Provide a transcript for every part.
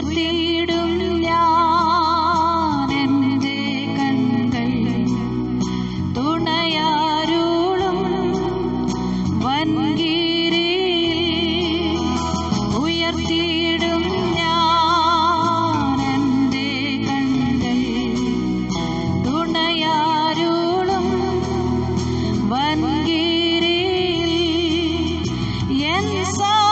ഉയർത്തിയിടും ഞാൻ എന്റെ കണ്ണുകൾ തുണയാരുളും വൻകീരിയിൽ ഉയർത്തിയിടും ഞാൻ എന്റെ കണ്ണുകൾ തുണയാരുളും വൻകീരിയിൽ എൻ സഹായം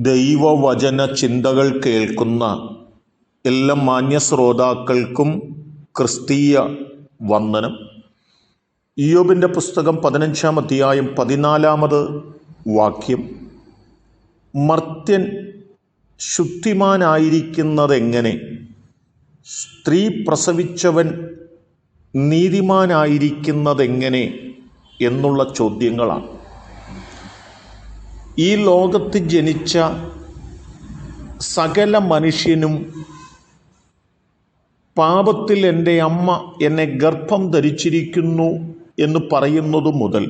ദൈവവചന ചിന്തകൾ കേൾക്കുന്ന എല്ലാ മാന്യ ശ്രോതാക്കൾക്കും ക്രിസ്തീയ വന്ദനം. ഇയോബിന്റെ പുസ്തകം പതിനഞ്ചാം അധ്യായം പതിനാലാമത് വാക്യം. മർത്യൻ ശുദ്ധിമാനായിരിക്കുന്നതെങ്ങനെ? സ്ത്രീ പ്രസവിച്ചവൻ നീതിമാനായിരിക്കുന്നതെങ്ങനെ എന്നുള്ള ചോദ്യങ്ങളാണ്. ഈ ലോകത്ത് ജനിച്ച സകല മനുഷ്യനും പാപത്തിൽ എന്റെ അമ്മ എന്നെ ഗർഭം ധരിച്ചിരിക്കുന്നു എന്ന് പറയുന്നത് മുതൽ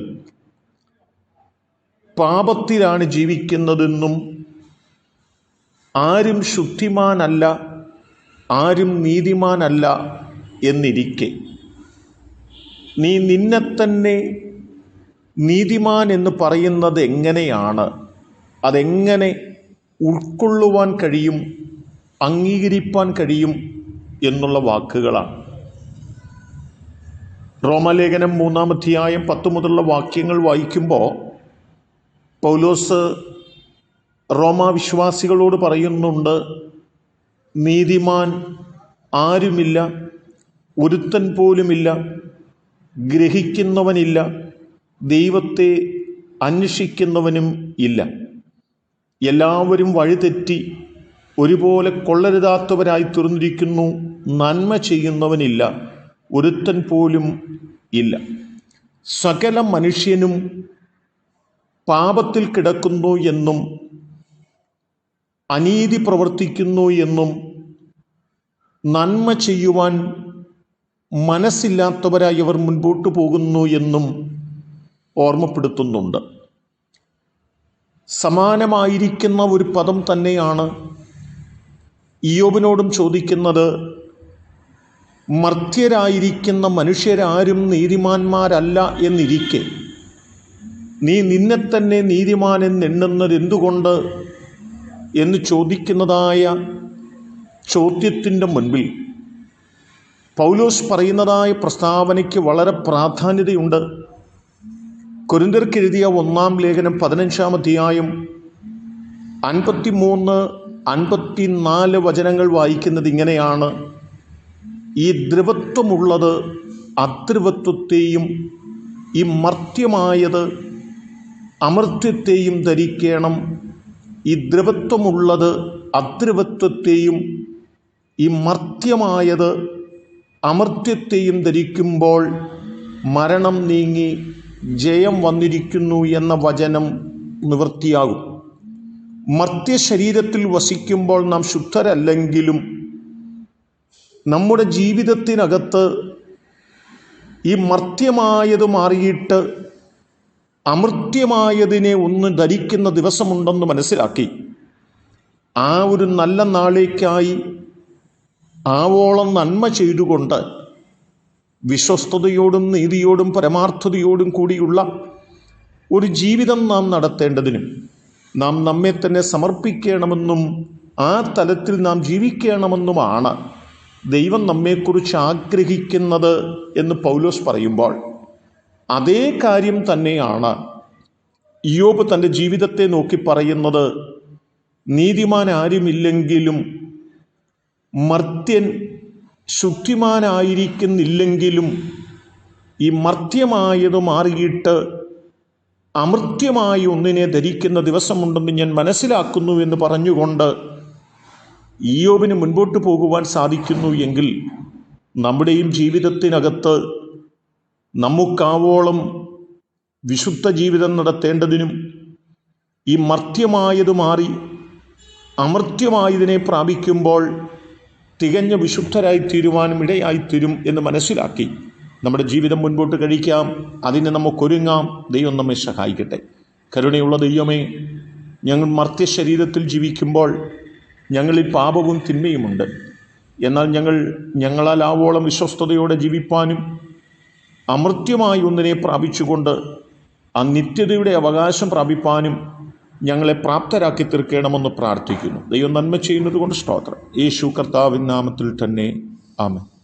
പാപത്തിലാണ് ജീവിക്കുന്നതെന്നും ആരും ശുദ്ധിമാനല്ല ആരും നീതിമാനല്ല എന്നിരിക്കെ. നീ നിന്നെ തന്നെ നീതിമാൻ എന്ന് പറയുന്നത് എങ്ങനെയാണ്? അതെങ്ങനെ ഉൾക്കൊള്ളുവാൻ കഴിയും? അംഗീകരിപ്പാൻ കഴിയും? എന്നുള്ള വാക്കുകളാണ്. റോമലേഖനം മൂന്നാം അധ്യായം പത്ത് മുതലുള്ള വാക്യങ്ങൾ വായിക്കുമ്പോൾ പൗലോസ് റോമാവിശ്വാസികളോട് പറയുന്നുണ്ട് നീതിമാൻ ആരുമില്ല ഒരുത്തൻ പോലുമില്ല ഗ്രഹിക്കുന്നവനില്ല ദൈവത്തെ അന്വേഷിക്കുന്നവനും ഇല്ല. എല്ലാവരും വഴിതെറ്റി ഒരുപോലെ കൊള്ളരുതാത്തവരായി തീർന്നിരിക്കുന്നു. നന്മ ചെയ്യുന്നവനില്ല. ഒരുത്തൻ പോലും ഇല്ല. സകല മനുഷ്യനും പാപത്തിൽ കിടക്കുന്നു എന്നും അനീതി പ്രവർത്തിക്കുന്നു എന്നും നന്മ ചെയ്യുവാൻ മനസ്സില്ലാത്തവരായി അവർ മുൻപോട്ട് പോകുന്നു എന്നും ഓർമ്മപ്പെടുത്തുന്നുണ്ട്. സമാനമായിരിക്കുന്ന ഒരു പദം തന്നെയാണ് ഇയോബിനോടും ചോദിക്കുന്നത് മർത്യരായിരിക്കുന്ന മനുഷ്യരാരും നീതിമാന്മാരല്ല എന്നിരിക്കെ. നീ നിന്നെ തന്നെ നീതിമാൻ എന്നെണ്ണുന്നത് എന്തുകൊണ്ട്? എന്ന് ചോദിക്കുന്നതായ ചോദ്യത്തിന്റെ മുൻപിൽ പൗലോസ് പറയുന്നതായ പ്രസ്താവനയ്ക്ക് വളരെ പ്രാധാന്യതയുണ്ട്. കൊരിന്തർക്കെഴുതിയ ഒന്നാം ലേഖനം പതിനഞ്ചാം അധ്യായം അൻപത്തിമൂന്ന് അൻപത്തിനാല് വചനങ്ങൾ വായിക്കുന്നത് ഇങ്ങനെയാണ്. ഈ ദ്രവത്വമുള്ളത് അദ്രവത്വത്തെയും ഈ മർത്യമായത് അമർത്യത്തെയും ധരിക്കണം. ഈ ദ്രവത്വമുള്ളത് അദ്രവത്വത്തെയും ഈ മർത്യമായത് അമർത്യത്തെയും ധരിക്കുമ്പോൾ മരണം നീങ്ങി ജയം വന്നിരിക്കുന്നു എന്ന വചനം നിവൃത്തിയാകും. മർത്യ ശരീരത്തിൽ വസിക്കുമ്പോൾ നാം ശുദ്ധരല്ലെങ്കിലും നമ്മുടെ ജീവിതത്തിനകത്ത് ഈ മർത്യമായത് മാറിയിട്ട് അമൃത്യമായതിനെ ഒന്ന് ധരിക്കുന്ന ദിവസമുണ്ടെന്ന് മനസ്സിലാക്കി. ആ ഒരു നല്ല നാളേക്കായി ആവോളം നന്മ ചെയ്തുകൊണ്ട് വിശ്വസ്തയോടും നീതിയോടും പരമാർത്ഥതയോടും കൂടിയുള്ള ഒരു ജീവിതം നാം നടത്തേണ്ടതിനും നാം നമ്മെ തന്നെ സമർപ്പിക്കണമെന്നും ആ തലത്തിൽ നാം ജീവിക്കണമെന്നുമാണ് ദൈവം നമ്മെക്കുറിച്ച് ആഗ്രഹിക്കുന്നത് എന്ന് പൗലോസ് പറയുമ്പോൾ. അതേ കാര്യം തന്നെയാണ് യോബ് തന്റെ ജീവിതത്തെ നോക്കി പറയുന്നത്. നീതിമാൻ ആരുമില്ലെങ്കിലും മർത്യൻ ശുദ്ധിമാനായിരിക്കുന്നില്ലെങ്കിലും ഈ മർത്യമായത് മാറിയിട്ട് അമൃത്യമായ ഒന്നിനെ ധരിക്കുന്ന ദിവസമുണ്ടെന്ന് ഞാൻ മനസ്സിലാക്കുന്നു എന്ന് പറഞ്ഞുകൊണ്ട് ഈയോബിന് മുൻപോട്ട് പോകുവാൻ സാധിക്കുന്നു എങ്കിൽ നമ്മുടെയും ജീവിതത്തിനകത്ത് നമുക്കാവോളം വിശുദ്ധ ജീവിതം നടത്തേണ്ടതിനും ഈ മർത്യമായത് മാറി അമർത്യമായതിനെ പ്രാപിക്കുമ്പോൾ തികഞ്ഞ വിശുദ്ധരായി തീരുവാനും ഇടയായിത്തീരും എന്ന് മനസ്സിലാക്കി നമ്മുടെ ജീവിതം മുൻപോട്ട് കഴിക്കാം. അതിന് നമുക്കൊരുങ്ങാം. ദൈവം നമ്മെ സഹായിക്കട്ടെ. കരുണയുള്ള ദൈവമേ ഞങ്ങൾ മർത്യ ശരീരത്തിൽ ജീവിക്കുമ്പോൾ ഞങ്ങളിൽ പാപവും തിന്മയുമുണ്ട്. എന്നാൽ ഞങ്ങൾ ഞങ്ങളാൽ ആവോളം വിശ്വസ്തയോടെ ജീവിപ്പാനും അമൃത്യമായി ഒന്നിനെ പ്രാപിച്ചുകൊണ്ട് ആ നിത്യതയുടെ അവകാശം പ്രാപിപ്പാനും ഞങ്ങളെ പ്രാപ്തരാക്കി തീർക്കണമെന്ന് പ്രാർത്ഥിക്കുന്നു. ദൈവം നന്മ ചെയ്യുന്നത് കൊണ്ട് സ്തോത്രം. യേശു കർത്താവിൻ നാമത്തിൽ തന്നെ. ആമൻ.